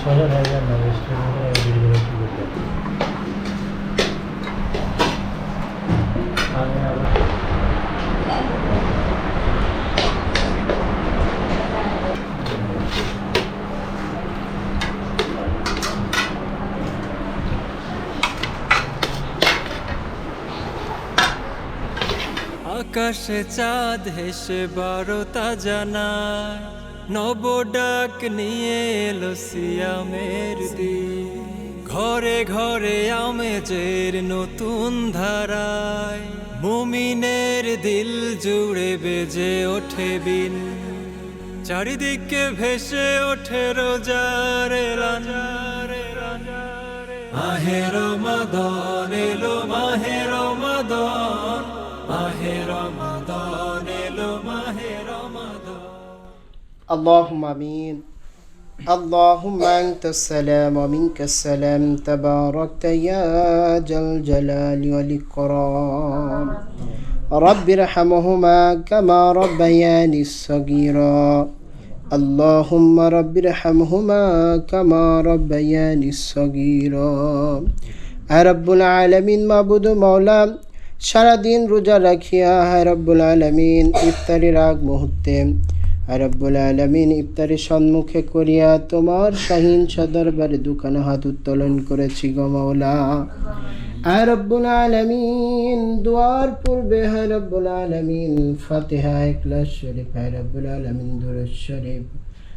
ছজন হয়ে যান না রেস্টুরেন্টে আকাশে চাঁদ হেসে বারোটা জানায়, নব ডাক নিয়ে এলো সিয়ামের দিন। ঘরে ঘরে আমেজের নতুন ধারায়, মুমিনের দিল জুড়ে বেজে ওঠে বিন। চারিদিকে ভেসে ওঠে রোজারে মাহে রমাদান, এলো মাহে রমাদান। মাহে রমাদান এলো মাহে রমাদান اللهم امين اللهم انت السلام ومنك السلام تباركت يا ذا الجلال والاكرام رب ارحمهما كما ربياني صغيرا اللهم رب ارحمهما كما ربياني صغيرا আয় রব্বুল আলমিন মাবুদ মৌলা সারাদিন রোজা রাখিয়া, হায় রব্বুল আলমিন ইফতারির আগ মুহূর্তে। হায় রব্বুল আলমিন ইফতারির সম্মুখে করিয়া তোমার শাহীন সদরবারে দোকানে হাত উত্তোলন করেছি গো মৌলা আয় রব্বুল আলমিন, দুয়ার পূর্বে হায় রব্বুল আলমিন, ফাতেহা, ইখলাস শরীফ, হায় রব্বুল আলমিন, দুরুদ শরীফ।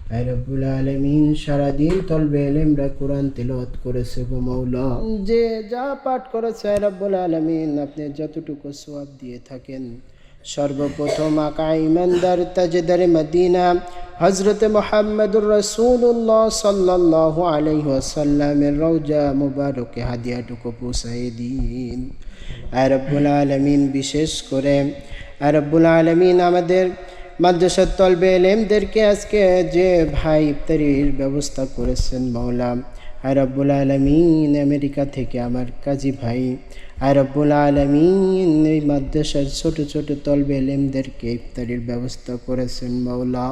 রব্বুল আলমিন সারাদিন তলবে এলেমরা কোরআন তেলাওয়াত করেছে গো মৌলা যে যা পাঠ করেছে রব্বুল আলমিন, আপনি যতটুকু সোয়াব দিয়ে থাকেন। সর্বপ্রথম আকা ইমানদার তাজেদার মদিনা হজরত মোহাম্মদুর রসুল্লাহ সাল্লাহ আলহিহাসাল্লামের রৌজা মুবারকে হাদিয়াটুকু পৌঁছাই দিন। আয় রব্বুল আলমিন, বিশেষ করে আয় রব্বুল আলমিন আমাদের মাদ্রাসার তলবে এলেমদেরকে আজকে যে ভাই ইফতারির ব্যবস্থা করেছেন মৌলা আয় রব্বুল আলমিন, আমেরিকা থেকে আমার কাজী ভাই, আয় রব্বুল আলমিন, এই মাদ্রাসার ছোট ছোট তলবে এলেমদেরকে ইফতারির ব্যবস্থা করেছেন মৌলা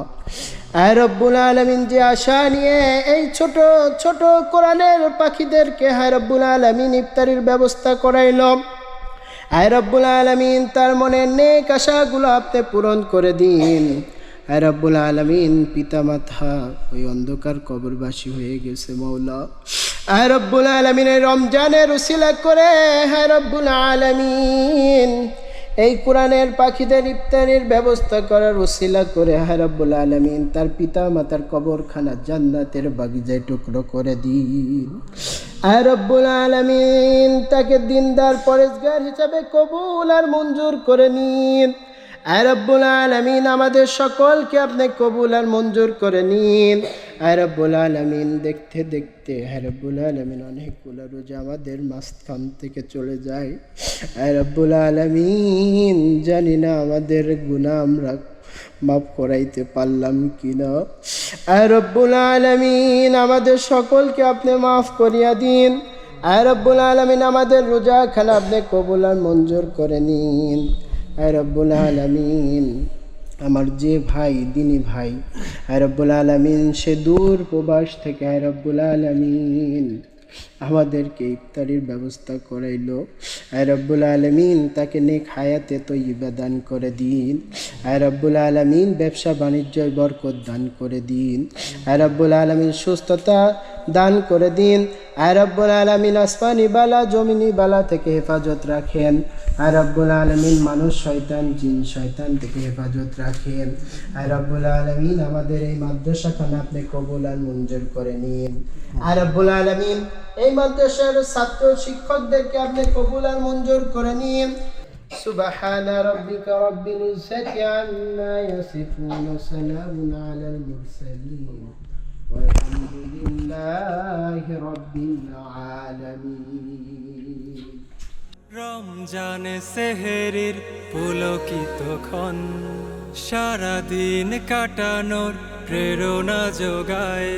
আয় রব্বুল আলমিন, যে আশা নিয়ে এই ছোট ছোট কোরআনের পাখিদেরকে হায় রব্বুল আলমিন ইফতারির ব্যবস্থা করাইল। আয় রব্বুল আলমিন, তার মনের নেক আশাগুলো আপনি পূরণ করে দিন। আয় রব্বুল আলমিন, পিতামাতা ওই অন্ধকার কবরবাসী হয়ে গেছে মৌলা আয় রব্বুল আলমিনের রমজানের উসিলা করে হায় রব্বুল আলমিন, এই কোরআনের পাখিদের ইফতারির ব্যবস্থা করার উসিলা করে হায় আলমিন, তার পিতা মাতার কবরখানা জান্নাতের বাগিচায় টুকরো করে দিন। রব্বুল আলমিন, তাকে দিনদার পরেশগার হিসাবে কবুল আর মঞ্জুর করে নিন। রব্বুল আলমিন, আমাদের সকলকে আপনি কবুল আর মঞ্জুর করে নিন। রব্বুল আলমিন, দেখতে দেখতে রব্বুল আলমিন, অনেকগুলো রোজা আমাদের মাঝখান থেকে চলে যায়। রব্বুল আলমিন, জানি না আমাদের গুণা আমরা মাফ করাইতে পারলাম কিনা? রব্বুল আলমিন, আমাদের সকলকে আপনি মাফ করিয়া দিন। রব্বুল আলমিন, আমাদের রোজা খানা আপনি কবুল আর মঞ্জুর করে নিন। রব্বুল আলমিন, আমার যে ভাই, দিনী ভাই রব্বুল আলমিন, সে দূর প্রবাস থেকে রব্বুল আলমিন। আমাদেরকে ইফতারির ব্যবস্থা করাইল। আয় রব্বুল আলমিন তাকে নেক হায়াতে তৈবা দান করে দিন। আয় রব্বুল আলমিন ব্যবসা বাণিজ্য বরকত দান করে দিন। আয় রব্বুল আলমিন সুস্থতা দান করে দিন। আয় রব্বুল আলমিন আসমানি বালা, জমিনি বালা থেকে হেফাজত রাখেন। আয় রব্বুল আলমিন মানুষ শয়তান, জিন শয়তান থেকে হেফাজত রাখেন। আয় রব্বুল আলমিন আমাদের এই মাদ্রাসাখানা আপনি কবুল আর মঞ্জুর করে নিন। আয় রব্বুল আলমিন এই মাদ্রাসার ছাত্র শিক্ষকদেরকে আপনি কবুল আর মঞ্জুর করে নিন سبحان ربك رب العزة عما يصفون وسلام على المرسلين والحمد لله رب العالمين রমজানে সেহেরির পুলকিত ক্ষণ সারাদিন কাটানোর প্রেরণা যোগায়।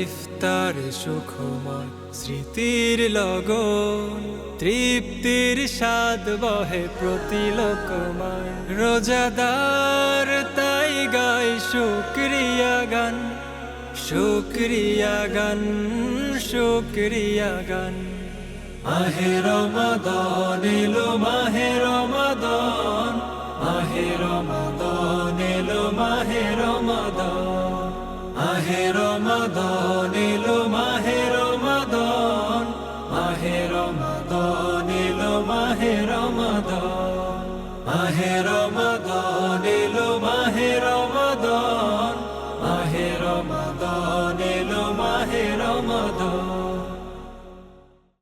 ইফতার সুখময় স্মৃতির লগন, তৃপ্তির স্বাদ বহে প্রতি লোকময় রোজাদার তাই গাই শুক্রিয়া গান শুক্রিয়া গান শুক্রিয়া গান। মাহে রমাদান মাহে মাহে রমাদান, এলো মাহে রমাদান। মাহে রমাদান, এলো মাহে রমাদান। মাহে রমাদান, এলো মাহে রমাদান। মাহে রমা